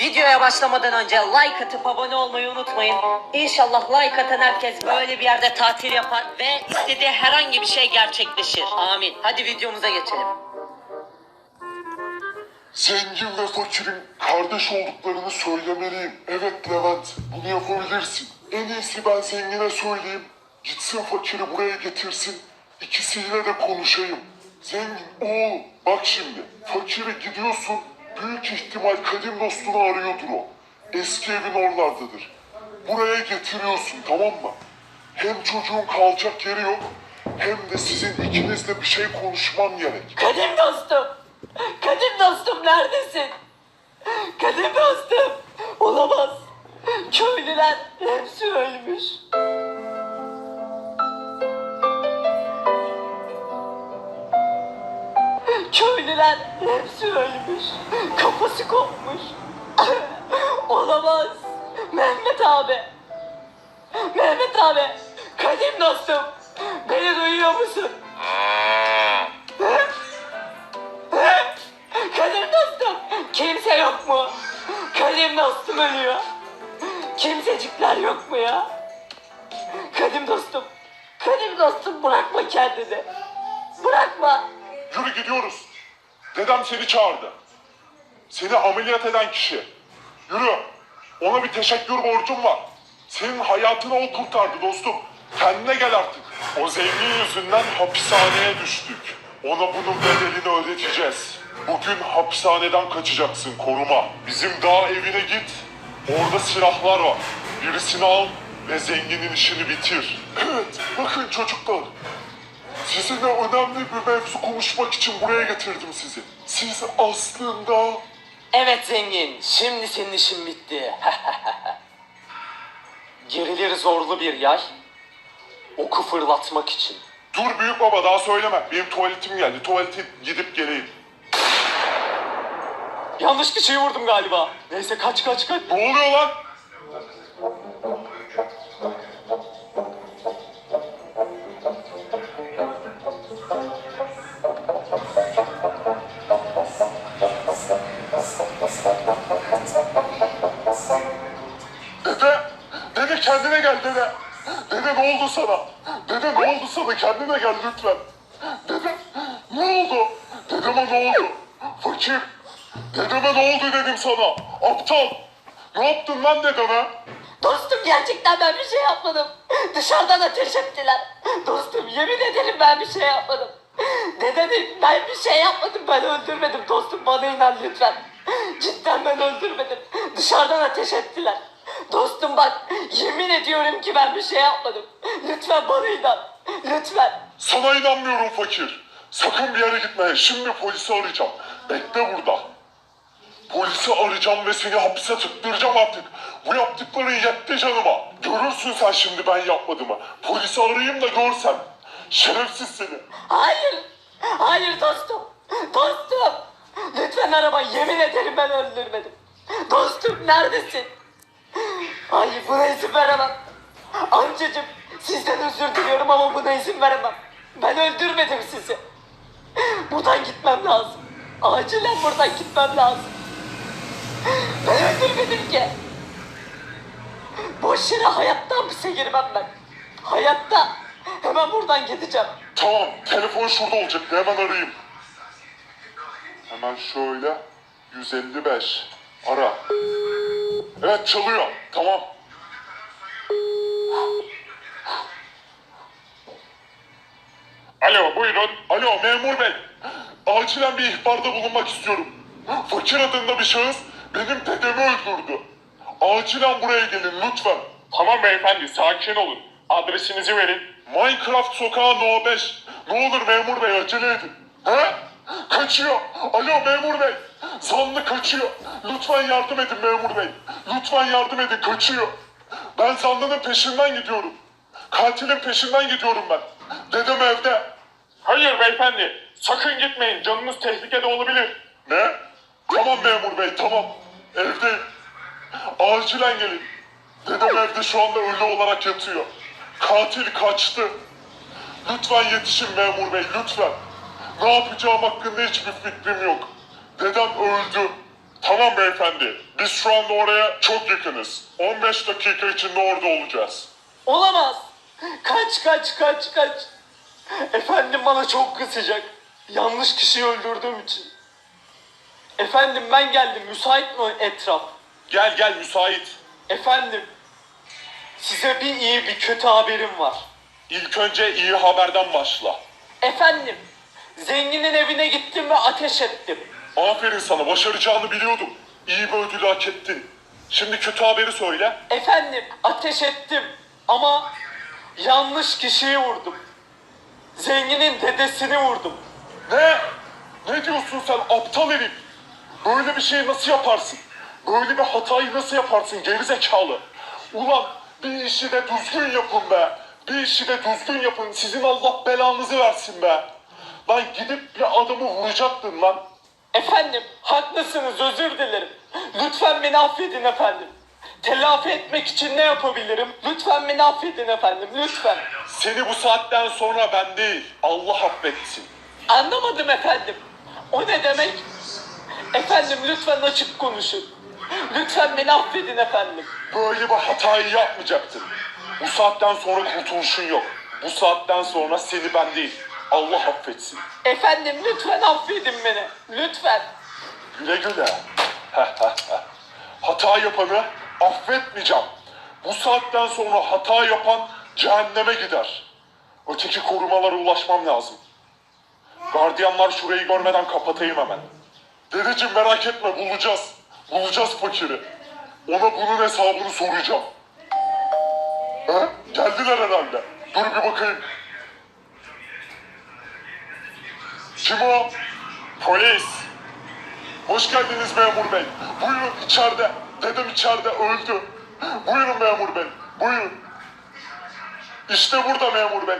Videoya başlamadan önce like atıp abone olmayı unutmayın. İnşallah like atan herkes böyle bir yerde tatil yapar ve istediği herhangi bir şey gerçekleşir. Amin. Hadi videomuza geçelim. Zengin ve fakirin kardeş olduklarını söylemeliyim. Evet Levent, bunu yapabilirsin. En iyisi ben zengine söyleyeyim. Gitsin fakiri buraya getirsin. İkisiyle de konuşayım. Zengin, oğlum bak şimdi. Fakiri gidiyorsun. Büyük ihtimal kadim dostunu arıyordur o. Eski evin oralardadır. Buraya getiriyorsun tamam mı? Hem çocuğun kalacak yeri yok. Hem de sizin ikinizle bir şey konuşmam gerek. Kadim dostum. Kadim dostum neredesin? Kadim dostum. Olamaz. Köylüler hepsi ölmüş. Köylüler hepsi ölmüş. Kafası kopmuş. Olamaz. Mehmet abi. Mehmet abi. Kadim dostum. Beni duyuyor musun? Kadim dostum. Kimse yok mu? Kadim dostum ölüyor. Kimsecikler yok mu ya? Kadim dostum. Kadim dostum bırakma kendini. Bırakma. Yürü gidiyoruz. Dedem seni çağırdı. Seni ameliyat eden kişi. Yürü. Ona bir teşekkür borcum var. Senin hayatını o kurtardı dostum. Kendine gel artık. O zengin yüzünden hapishaneye düştük. Ona bunun bedelini ödeteceğiz. Bugün hapishaneden kaçacaksın koruma. Bizim dağ evine git. Orada silahlar var. Birisini al ve zenginin işini bitir. Evet, bakın çocuklar. Sizinle önemli bir mevzu konuşmak için buraya getirdim sizi. Siz aslında... Evet zengin, şimdi senin işin bitti. Gerilir zorlu bir yay, oku fırlatmak için. Dur büyük baba daha söyleme. Benim tuvaletim geldi. Tuvalete gidip geleyim. Yanlış kişiyi vurdum galiba. Neyse kaç kaç kaç. Ne oluyor lan? Kendine gel dede. Dede ne oldu sana? Dede ne oldu sana? Kendine gel lütfen. Dede, ne oldu? Dedeme ne oldu? Fakir, dedeme ne oldu dedim sana. Aptal, ne yaptın lan dedeme? Dostum gerçekten ben bir şey yapmadım. Dışarıdan ateş ettiler. Dostum yemin ederim ben bir şey yapmadım. Dedenim ben bir şey yapmadım ben öldürmedim dostum bana inan lütfen. Cidden ben öldürmedim. Dışarıdan ateş ettiler. Dostum bak yemin ediyorum ki ben bir şey yapmadım. Lütfen bana inan. Lütfen. Sana inanmıyorum fakir. Sakın bir yere gitme. Şimdi polisi arayacağım. Bekle burada. Polisi arayacağım ve seni hapse tıktıracağım artık. Bu yaptıkların yetti canıma. Görürsün sen şimdi ben yapmadığımı. Polisi arayayım da görsen. Şerefsiz seni. Hayır. Hayır dostum. Dostum. Lütfen araba yemin ederim ben öldürmedim. Dostum neredesin? Hayır buna izin veremem. Amcacım sizden özür diliyorum ama buna izin veremem. Ben öldürmedim sizi. Buradan gitmem lazım. Acilen buradan gitmem lazım. Ben öldürmedim ki. Boş yere hayatta hapise girmem ben. Hayatta. Hemen buradan gideceğim. Tamam telefon şurada olacak. Hemen arayayım. Hemen şöyle. 155. Ara. Evet çalıyor. Tamam. Alo buyurun. Alo memur bey. Acilen bir ihbarda bulunmak istiyorum. Fakir adında bir şahıs benim dedemi öldürdü. Acilen buraya gelin lütfen. Tamam beyefendi sakin olun. Adresinizi verin. Minecraft sokağı No 5. Ne olur memur bey acele edin. He? Kaçıyor. Alo memur bey. Zanlı kaçıyor. Lütfen yardım edin memur bey. Lütfen yardım edin kaçıyor. Ben zanlının peşinden gidiyorum. Katilin peşinden gidiyorum ben. Dedem evde. Hayır beyefendi. Sakın gitmeyin. Canınız tehlikede olabilir. Ne? Tamam memur bey tamam. Evdeyim. Acilen gelin. Dedem evde şu anda ölü olarak yatıyor. Katil kaçtı. Lütfen yetişin memur bey lütfen. Ne yapacağım hakkında hiçbir fikrim yok. Dedem öldü. Tamam beyefendi. Biz şu anda oraya çok yakınız. 15 dakika içinde orada olacağız. Olamaz. Kaç kaç kaç kaç. Efendim bana çok kızacak. Yanlış kişiyi öldürdüğüm için. Efendim ben geldim. Müsait mi etraf? Gel gel müsait. Efendim. Size bir iyi bir kötü haberim var. İlk önce iyi haberden başla. Efendim. Zenginin evine gittim ve ateş ettim. Aferin sana başaracağını biliyordum. İyi bir ödül hak ettin. Şimdi kötü haberi söyle. Efendim ateş ettim ama yanlış kişiyi vurdum. Zenginin dedesini vurdum. Ne? Ne diyorsun sen aptal herif? Böyle bir şeyi nasıl yaparsın? Böyle bir hatayı nasıl yaparsın gerizekalı? Ulan bir işi de düzgün yapın be. Bir işi de düzgün yapın. Sizin Allah belanızı versin be. Lan gidip bir adamı vuracaktın lan. Efendim haklısınız özür dilerim. Lütfen beni affedin efendim. Telafi etmek için ne yapabilirim? Lütfen beni affedin efendim lütfen. Seni bu saatten sonra ben değil Allah affetsin. Anlamadım efendim. O ne demek? Efendim lütfen açık konuşun. Lütfen beni affedin efendim. Böyle bir hatayı yapmayacaktın. Bu saatten sonra kurtuluşun yok. Bu saatten sonra seni ben değil Allah affetsin. Efendim lütfen affedin beni. Lütfen. Güle güle. hata yapanı affetmeyeceğim. Bu saatten sonra hata yapan cehenneme gider. Öteki korumalara ulaşmam lazım. Gardiyanlar şurayı görmeden kapatayım hemen. Dedeciğim merak etme bulacağız. Bulacağız fakiri. Ona bunun hesabını soracağım. He? Geldiler herhalde. Dur bir bakayım. Kim o? Polis. Hoş geldiniz memur bey. Buyurun içeride. Dedem içeride öldü. Buyurun memur bey. Buyurun. İşte burada memur bey.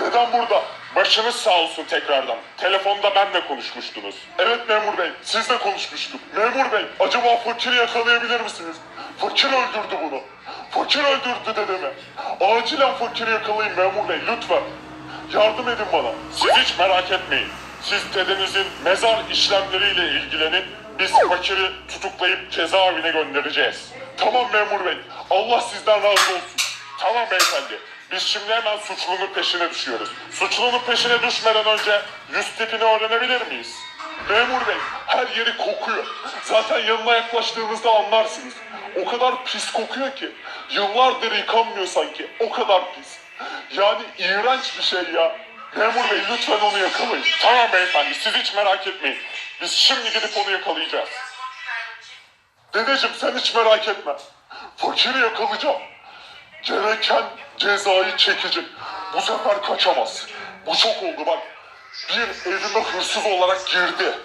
Dedem burada. Başınız sağ olsun tekrardan. Telefonda benle konuşmuştunuz. Evet memur bey. Sizle konuşmuştuk. Memur bey. Acaba fakiri yakalayabilir misiniz? Fakir öldürdü bunu. Fakir öldürdü dedemi. Acilen fakiri yakalayın memur bey lütfen. Yardım edin bana. Siz hiç merak etmeyin. Siz dedenizin mezar işlemleriyle ilgilenin. Biz fakiri tutuklayıp cezaevine göndereceğiz. Tamam memur bey. Allah sizden razı olsun. Tamam beyefendi. Biz şimdi hemen suçlunun peşine düşüyoruz. Suçlunun peşine düşmeden önce yüz tipini öğrenebilir miyiz? Memur bey, her yeri kokuyor. Zaten yanına yaklaştığınızda anlarsınız. O kadar pis kokuyor ki. Yıllardır yıkanmıyor sanki. O kadar pis. Yani iğrenç bir şey ya. Memur bey lütfen onu yakalayın. Tamam beyefendi siz hiç merak etmeyin. Biz şimdi gidip onu yakalayacağız. Dedeciğim sen hiç merak etme. Fakiri yakalayacağım. Gereken cezayı çekecek. Bu sefer kaçamaz. Bu çok oldu bak. Bir evime hırsız olarak girdi.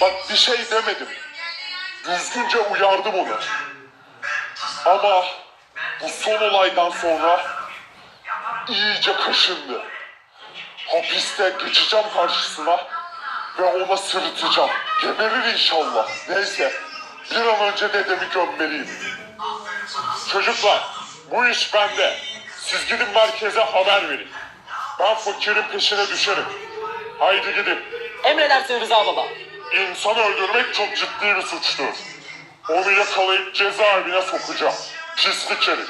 Bak bir şey demedim. Düzgünce uyardım onu. Ama bu son olaydan sonra iyice kaşındı. Hapiste geçeceğim karşısına ve ona sırıtacağım. Geberir inşallah. Neyse bir an önce dedemi gömmeliyim. Çocuklar bu iş bende. Siz gidin merkeze haber verin. Ben fakirin peşine düşerim. Haydi gidin. Emredersin Rıza baba. İnsan öldürmek çok ciddi bir suçtur. Onu yakalayıp cezaevine sokacağım. Pislik herif.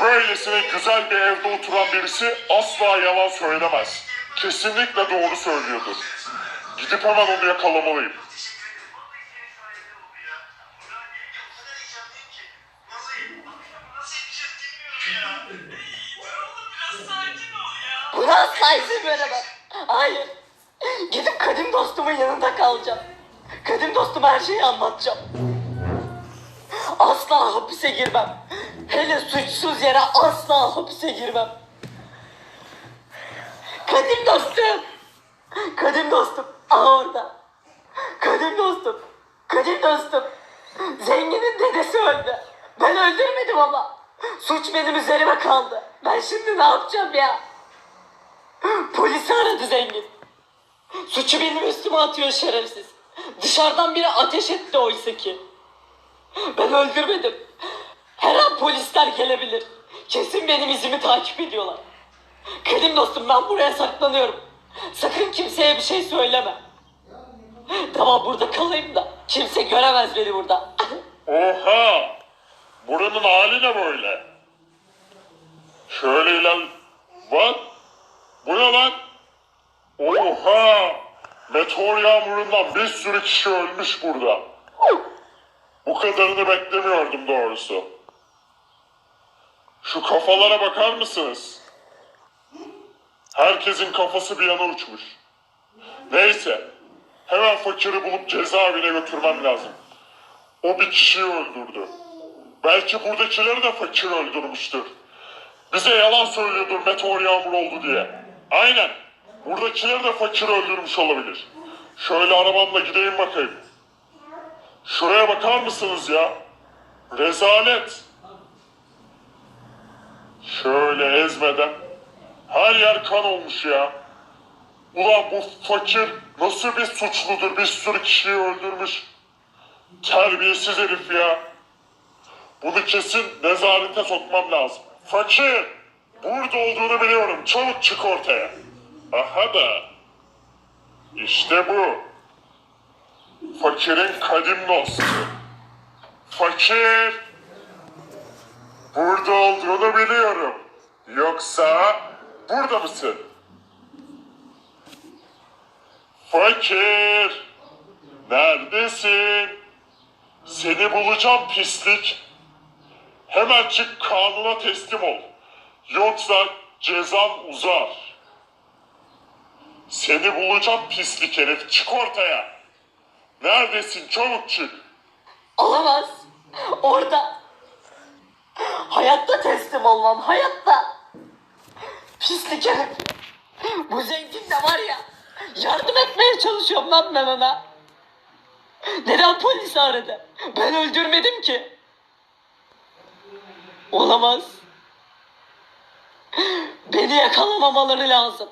Böylesine güzel bir evde oturan birisi asla yalan söylemez. Kesinlikle doğru söylüyordur. Gidip hemen onu yakalamalıyım. Buna asla izin veremem. Hayır. Gidip kadim dostumun yanında kalacağım. Kadim dostuma her şeyi anlatacağım. Asla hapise girmem. Hele suçsuz yere asla hapise girmem. Kadim dostum. Kadim dostum. Aha orada. Kadim dostum. Kadim dostum. Zenginin dedesi öldü. Ben öldürmedim ama. Suç benim üzerime kaldı. Ben şimdi ne yapacağım ya? Polisi aradı zengin. Suçu benim üstüme atıyor şerefsiz. Dışarıdan biri ateş etti oysa ki. Ben öldürmedim. Polisler gelebilir. Kesin benim izimi takip ediyorlar. Kadim dostum ben buraya saklanıyorum. Sakın kimseye bir şey söyleme. Tamam burada kalayım da kimse göremez beni burada. Oha! Buranın hali ne böyle? Şöyle iler... What? Bu ne lan? Oha! Meteor yağmurundan bir sürü kişi ölmüş burada. Bu kadarını beklemiyordum doğrusu. Şu kafalara bakar mısınız? Herkesin kafası bir yana uçmuş. Neyse. Hemen fakiri bulup cezaevine götürmem lazım. O bir kişiyi öldürdü. Belki buradakileri de fakir öldürmüştür. Bize yalan söylüyordur meteor yağmur oldu diye. Aynen. Buradakileri de fakir öldürmüş olabilir. Şöyle arabamla gideyim bakayım. Şuraya bakar mısınız ya? Rezalet. Şöyle ezmeden. Her yer kan olmuş ya. Ulan bu fakir nasıl bir suçludur bir sürü kişiyi öldürmüş. Terbiyesiz herif ya. Bunu kesin nezarete sokmam lazım. Fakir! Burada olduğunu biliyorum. Çabuk çık ortaya. Aha da. İşte bu. Fakirin kadim dostu. Fakir! Burada olduğunu biliyorum. Yoksa burada mısın? Fakir! Neredesin? Seni bulacağım pislik. Hemen çık kanuna teslim ol. Yoksa cezan uzar. Seni bulacağım pislik herif. Çık ortaya. Neredesin? Çabuk çık. Olamaz. Orada. Hayatta teslim olmam. Hayatta. Pislik herif. Bu zengin de var ya. Yardım etmeye çalışıyorum lan ben ona. Neden polisi aradı? Ben öldürmedim ki. Olamaz. Beni yakalamamaları lazım.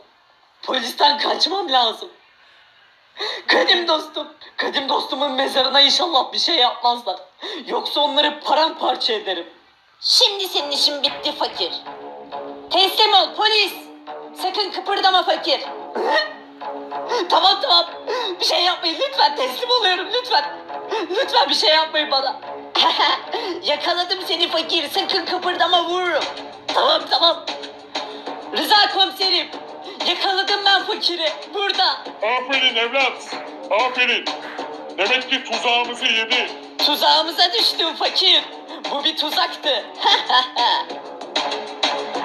Polisten kaçmam lazım. Kadim dostum. Kadim dostumun mezarına inşallah bir şey yapmazlar. Yoksa onları paramparça ederim. Şimdi senin işin bitti fakir. Teslim ol polis. Sakın kıpırdama fakir. Tamam tamam. Bir şey yapmayın lütfen teslim oluyorum lütfen. Lütfen bir şey yapmayın bana. Yakaladım seni fakir. Sakın kıpırdama vururum. Tamam tamam. Rıza komiserim. Yakaladım ben fakiri. Burada. Aferin evlat. Aferin. Demek ki tuzağımızı yedi. Tuzağımıza düştün fakir. Bu bir tuzaktı.